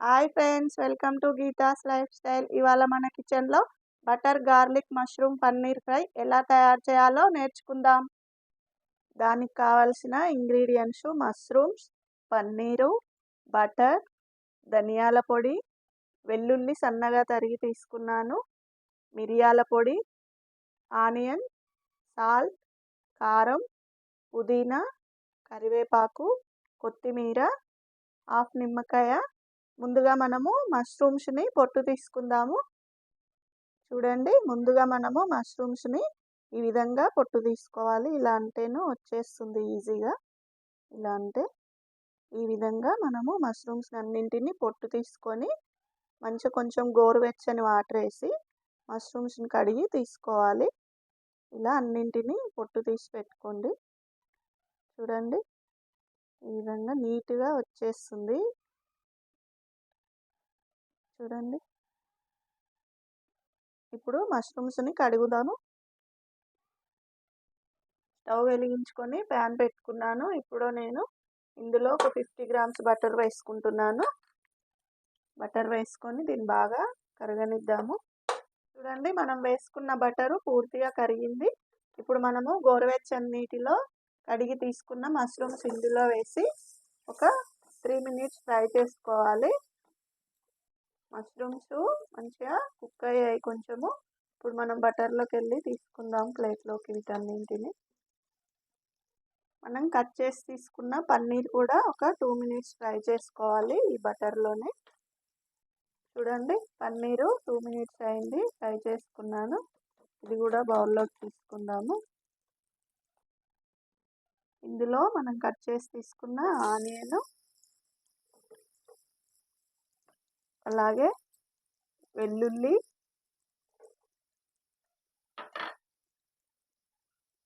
Hi friends welcome to Geetha's lifestyle. ఇవాళ మన కిచెన్లో butter garlic mushroom paneer fry ఎలా తయారు చేయాలో నేర్చుకుందాం. దానికి కావలసిన ఇంగ్రీడియంట్స్ మష్రూమ్స్ పన్నీరు బటర్ ధనియాల పొడి వెల్లుల్లి సన్నగా తరిగి తీసుకున్నాను మిరియాల పొడి ఆనియన్ సాల్ట్ కారం పుదీనా కరివేపాకు కొత్తిమీర హాఫ్ నిమ్మకాయ ముందుగా మనము మష్రూమ్స్ని పొట్టు తీసుకుందాము. చూడండి ముందుగా మనము మష్రూమ్స్ని ఈ విధంగా పొట్టు తీసుకోవాలి. ఇలా అంటేనూ వచ్చేస్తుంది ఈజీగా. ఇలా అంటే ఈ విధంగా మనము మష్రూమ్స్ అన్నింటినీ పొట్టు తీసుకొని మంచిగా కొంచెం గోరువెచ్చని వాటర్ వేసి మష్రూమ్స్ని కడిగి తీసుకోవాలి. ఇలా అన్నింటినీ పొట్టు తీసి పెట్టుకోండి. చూడండి ఈ విధంగా నీట్గా వచ్చేస్తుంది. చూడండి. ఇప్పుడు మష్రూమ్స్ని కడుగుదాను స్టవ్ వెలిగించుకొని ప్యాన్ పెట్టుకున్నాను. ఇప్పుడు నేను ఇందులో ఒక ఫిఫ్టీ గ్రామ్స్ బటర్ వేసుకుంటున్నాను. బటర్ వేసుకొని దీన్ని బాగా కరగనిద్దాము. చూడండి మనం వేసుకున్న బటరు పూర్తిగా కరిగింది. ఇప్పుడు మనము గోరువెచ్చని నీటిలో కడిగి తీసుకున్న మష్రూమ్స్ ఇందులో వేసి ఒక త్రీ మినిట్స్ ఫ్రై చేసుకోవాలి. మష్రూమ్స్ మంచిగా కుక్ అయ్యాయి కొంచెము. ఇప్పుడు మనం బటర్లోకి వెళ్ళి తీసుకుందాం ప్లేట్లోకి వీటన్నింటిని. మనం కట్ చేసి తీసుకున్న పన్నీర్ కూడా ఒక టూ మినిట్స్ ఫ్రై చేసుకోవాలి ఈ బటర్లోనే. చూడండి పన్నీరు టూ మినిట్స్ అయింది ఫ్రై చేసుకున్నాను. ఇది కూడా బౌల్లోకి తీసుకుందాము. ఇందులో మనం కట్ చేసి తీసుకున్న ఆనియన్ అలాగే వెల్లుల్లి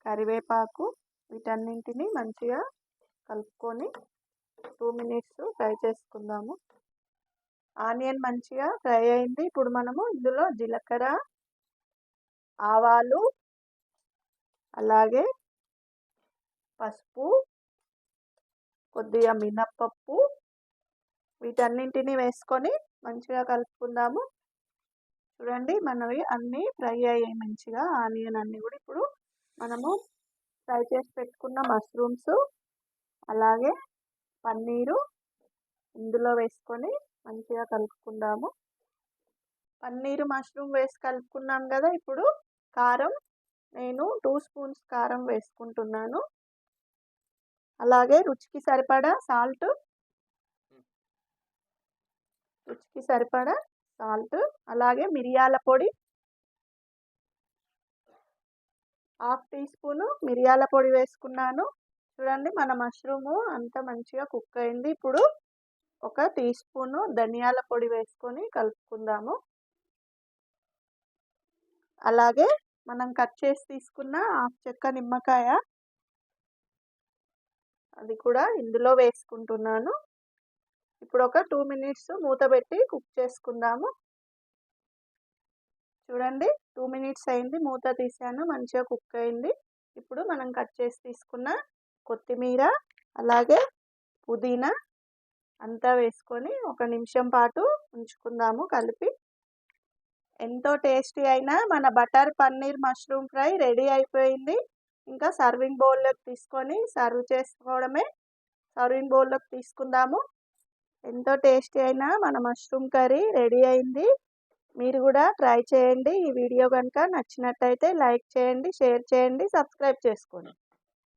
కరివేపాకు వీటన్నింటిని మంచిగా కలుపుకొని టూ మినిట్స్ ఫ్రై చేసుకుందాము. ఆనియన్ మంచిగా ఫ్రై అయింది. ఇప్పుడు మనము ఇందులో జీలకర్ర ఆవాలు అలాగే పసుపు కొద్దిగా మినప్పప్పు వీటన్నింటినీ వేసుకొని మంచిగా కలుపుకుందాము. చూడండి మనవి అన్నీ ఫ్రై అయ్యాయి మంచిగా. ఆనియన్ అన్నీ కూడా ఇప్పుడు మనము ఫ్రై చేసి పెట్టుకున్న మష్రూమ్స్ అలాగే పన్నీరు ఇందులో వేసుకొని మంచిగా కలుపుకుందాము. పన్నీరు మష్రూమ్ వేసి కలుపుకున్నాం కదా ఇప్పుడు. కారం నేను టూ స్పూన్స్ కారం వేసుకుంటున్నాను. అలాగే రుచికి సరిపడా సాల్ట్ రుచికి సరిపడా సాల్ట్ అలాగే మిరియాల పొడి. హాఫ్ టీ స్పూను మిరియాల పొడి వేసుకున్నాను. చూడండి మన మష్రూము అంత మంచిగా కుక్ అయింది. ఇప్పుడు ఒక టీ స్పూను ధనియాల పొడి వేసుకొని కలుపుకుందాము. అలాగే మనం కట్ చేసి తీసుకున్న హాఫ్ చెక్క నిమ్మకాయ అది కూడా ఇందులో వేసుకుంటున్నాను. ఇప్పుడు ఒక టూ మినిట్స్ మూత పెట్టి కుక్ చేసుకుందాము. చూడండి టూ మినిట్స్ అయింది మూత తీసాను మంచిగా కుక్ అయింది. ఇప్పుడు మనం కట్ చేసి తీసుకున్న కొత్తిమీర అలాగే పుదీనా అంతా వేసుకొని ఒక నిమిషం పాటు ఉంచుకుందాము కలిపి. ఎంతో టేస్టీ అయిన మన butter paneer mushroom fry ready అయిపోయింది. ఇంకా సర్వింగ్ బౌల్లోకి తీసుకొని సర్వ్ చేసుకోవడమే. సర్వింగ్ బౌల్లోకి తీసుకుందాము. ఎంతో టేస్టీ అయిన మన మష్రూమ్ కర్రీ రెడీ అయింది. మీరు కూడా ట్రై చేయండి. ఈ వీడియో కనుక నచ్చినట్టయితే లైక్ చేయండి షేర్ చేయండి సబ్స్క్రైబ్ చేసుకోండి.